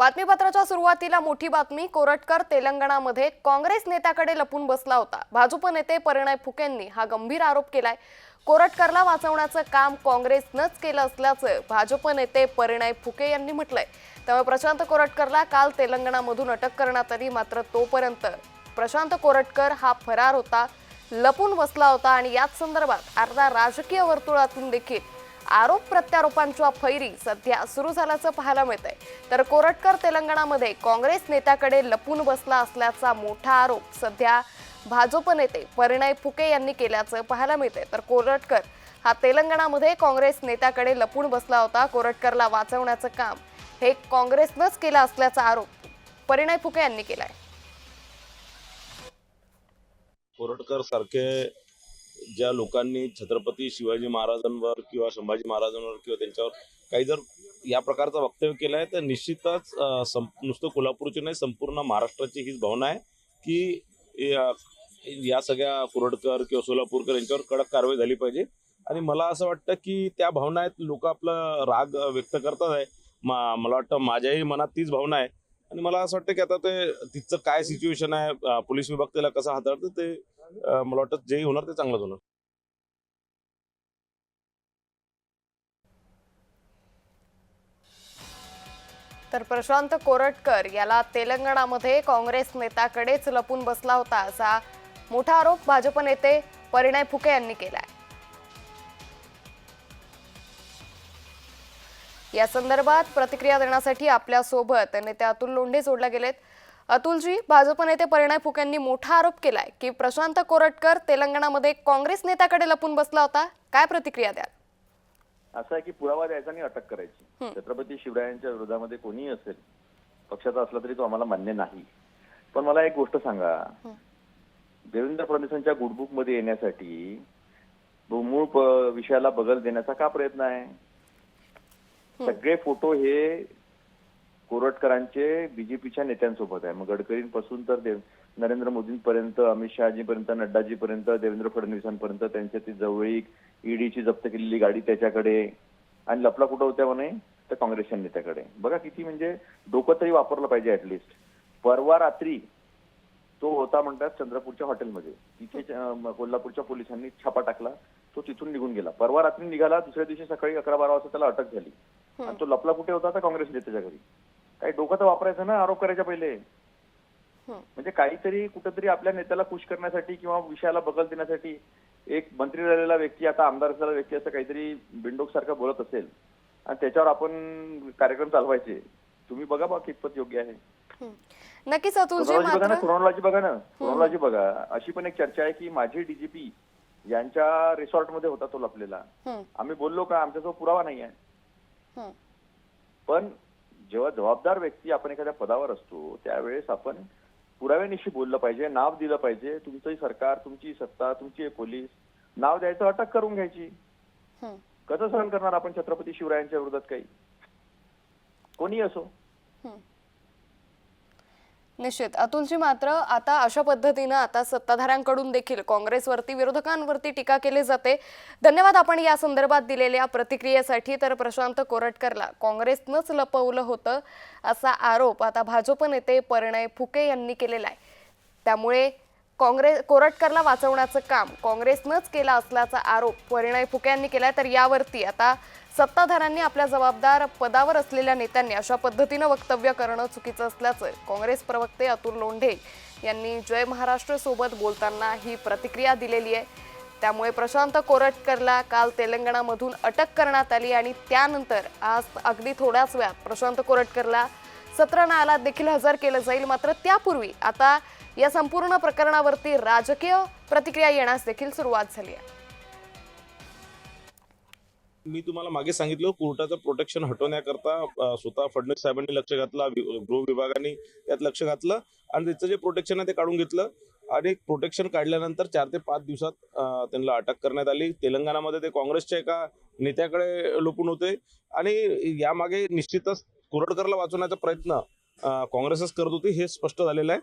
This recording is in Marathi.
बातमीपत्राच्या सुरुवातीला मोठी बातमी कोरटकर तेलंगणामध्ये काँग्रेस नेत्याकडे लपून बसला होता. भाजप नेते परिणय फुकेंनी हा गंभीर आरोप केलाय. कोरटकरला वाचवण्याचं काम काँग्रेसनंच केलं असल्याचं भाजप नेते परिणय फुके यांनी म्हटलंय. त्यामुळे प्रशांत कोरटकरला काल तेलंगणामधून अटक करण्यात आली मात्र तोपर्यंत प्रशांत कोरटकर हा फरार होता लपून बसला होता आणि याच संदर्भात अर्धा राजकीय वर्तुळातून देखील आरोप प्रत्यारोपांच्या फैरी सध्या सुरू झाल्याचं पाहायला मिळतंय. तर कोरटकर तेलंगणामध्ये काँग्रेस नेत्याकडे लपून बसला असल्याचा मोठा आरोप सध्या भाजप नेते परिणय फुके यांनी केल्याचं पाहायला मिळतंय. तर कोरटकर हा तेलंगणामध्ये काँग्रेस नेत्याकडे लपून बसला होता. कोरटकरला वाचवण्याचं काम हे काँग्रेसनंच केलं असल्याचा आरोप परिणय फुके यांनी केलाय. कोरटकर सारखे ज्या लोकांनी छत्रपती शिवाजी महाराजांवर किंवा संभाजी महाराजांवर किंवा त्यांच्यावर काही जर या प्रकारचं वक्तव्य केलं आहे तर निश्चितच नुसतं कोल्हापूरची नाही संपूर्ण महाराष्ट्राची हीच भावना आहे की या- या सगळ्या कुरडकर किंवा सोलापूरकर यांच्यावर कडक कारवाई झाली पाहिजे. आणि मला असं वाटतं की त्या भावना आहेत लोक आपला राग व्यक्त करतात आहे. मा मला वाटतं माझ्याही मनात तीच भावना आहे. आणि मला असं वाटतं की आता ते तिथचं काय सिच्युएशन आहे पोलीस विभाग त्याला कसं हाताळतं ते मला वाटतं जेही होणार ते चांगलंच होणार. तर प्रशांत कोरटकर याला तेलंगणामध्ये काँग्रेस नेत्याकडेच लपून बसला होता असा मोठा आरोप भाजप नेते परिणय फुके यांनी केलाय. या संदर्भात प्रतिक्रिया देण्यासाठी आपल्यासोबत नेते अतुल लोंढे जोडले गेलेत. अतुलजी भाजप नेते परिणय फुके यांनी मोठा आरोप केलाय की प्रशांत कोरटकर तेलंगणामध्ये काँग्रेस नेत्याकडे लपून बसला होता. काय प्रतिक्रिया द्याल? असं आहे की पुरावा द्यायचा आणि अटक करायची. छत्रपती शिवरायांच्या विरोधामध्ये कोणीही असेल पक्षाचा असला तरी तो आम्हाला मान्य नाही. पण मला एक गोष्ट सांगा. देवेंद्र फडणवीसांच्या गुडबुकमध्ये येण्यासाठी मूळ विषयाला बगल देण्याचा का प्रयत्न आहे? सगळे फोटो हे कोरटकरांचे बीजेपीच्या नेत्यांसोबत आहे. मग गडकरींपासून तर देव नरेंद्र मोदींपर्यंत अमित शहाजीपर्यंत नड्डाजीपर्यंत देवेंद्र फडणवीसांपर्यंत त्यांच्या ती जवळीक ईडीची जप्त केलेली गाडी त्याच्याकडे आणि लपला कुठं होत्या म्हणे? तर काँग्रेसच्या नेत्याकडे. बघा किती म्हणजे डोकं तरी वापरलं पाहिजे ऍटलिस्ट परवा रात्री तो होता म्हणतात चंद्रपूरच्या हॉटेलमध्ये. तिथे कोल्हापूरच्या पोलिसांनी छापा टाकला. तो तिथून निघून गेला. परवा रात्री निघाला दुसऱ्या दिवशी सकाळी अकरा बारा वाजता त्याला अटक झाली. आणि तो लपला कुठे होता? तर काँग्रेस नेत्याच्या घरी. काही डोकं तर वापरायचं ना आरोप करायच्या पहिले. म्हणजे काहीतरी कुठेतरी आपल्या नेत्याला खुश करण्यासाठी किंवा विषयाला बगल देण्यासाठी एक मंत्री राहिलेला व्यक्ती आता आमदार झालेला व्यक्ती असं काहीतरी बिंडोक सारखं बोलत असेल. आणि त्याच्यावर आपण कार्यक्रम चालवायचे. तुम्ही बघा बा कितपत योग्य आहे. नक्कीच बघा ना मात्र क्रोनॉलॉजी बघा ना क्रोनॉलॉजी बघा. अशी पण एक चर्चा आहे की माझी डीजीपी यांच्या रिसॉर्टमध्ये होता तो लपलेला. आम्ही बोललो का आमच्याजवळ पुरावा नाही आहे. पण जेव्हा जबाबदार व्यक्ती आपण एखाद्या पदावर असतो त्यावेळेस आपण पुराव्यानिशी बोललं पाहिजे नाव दिलं पाहिजे तुमचंही सरकार तुमची सत्ता तुमची पोलीस नाव द्यायचं अटक करून घ्यायची. कसं सहन करणार आपण छत्रपती शिवरायांच्या विरोधात काही? कोणी असो. निश्चित. अतुलजी मात्र आता अशा पद्धतीनं आता सत्ताधाऱ्यांकडून देखील काँग्रेसवरती विरोधकांवरती टीका केली जाते. धन्यवाद आपण या संदर्भात दिलेल्या प्रतिक्रियेसाठी. तर प्रशांत कोरटकरला काँग्रेसनंच लपवलं होतं असा आरोप आता भाजप नेते परिणय फुके यांनी केलेला आहे. त्यामुळे काँग्रेस कोरटकरला वाचवण्याचं काम काँग्रेसनंच केलं असल्याचा आरोप परिणय फुके यांनी केलाय. तर यावरती आता सत्ताधाऱ्यांनी आपल्या जबाबदार पदावर असलेल्या नेत्यांनी अशा पद्धतीनं वक्तव्य करणं चुकीचं असल्याचं काँग्रेस प्रवक्ते अतुल लोंढे यांनी जय महाराष्ट्र सोबत बोलताना ही प्रतिक्रिया दिलेली आहे. त्यामुळे प्रशांत कोरटकरला काल तेलंगणामधून अटक करण्यात आली आणि त्यानंतर आज अगदी थोड्याच वेळात प्रशांत कोरटकरला सत्र न्यायालयात देखील हजर केलं जाईल. मात्र त्यापूर्वी आता या संपूर्ण प्रकरणावरती राजकीय प्रतिक्रिया येण्यास देखील सुरुवात झाली आहे. मी तुम्हाला मागे सांगितलं कोर्टाचं प्रोटेक्शन हटवण्याकरता स्वतः फडणवीस साहेबांनी लक्ष घातलं गृह विभागाने त्यात लक्ष घातलं आणि त्याचं जे प्रोटेक्शन आहे ते काढून घेतलं आणि प्रोटेक्शन काढल्यानंतर चार ते पाच दिवसात त्यांना अटक करण्यात आली. तेलंगणामध्ये ते काँग्रेसच्या एका नेत्याकडे लपून होते आणि यामागे निश्चितच कुरडकरला वाचवण्याचा प्रयत्न काँग्रेसच करत होती हे स्पष्ट झालेलं आहे.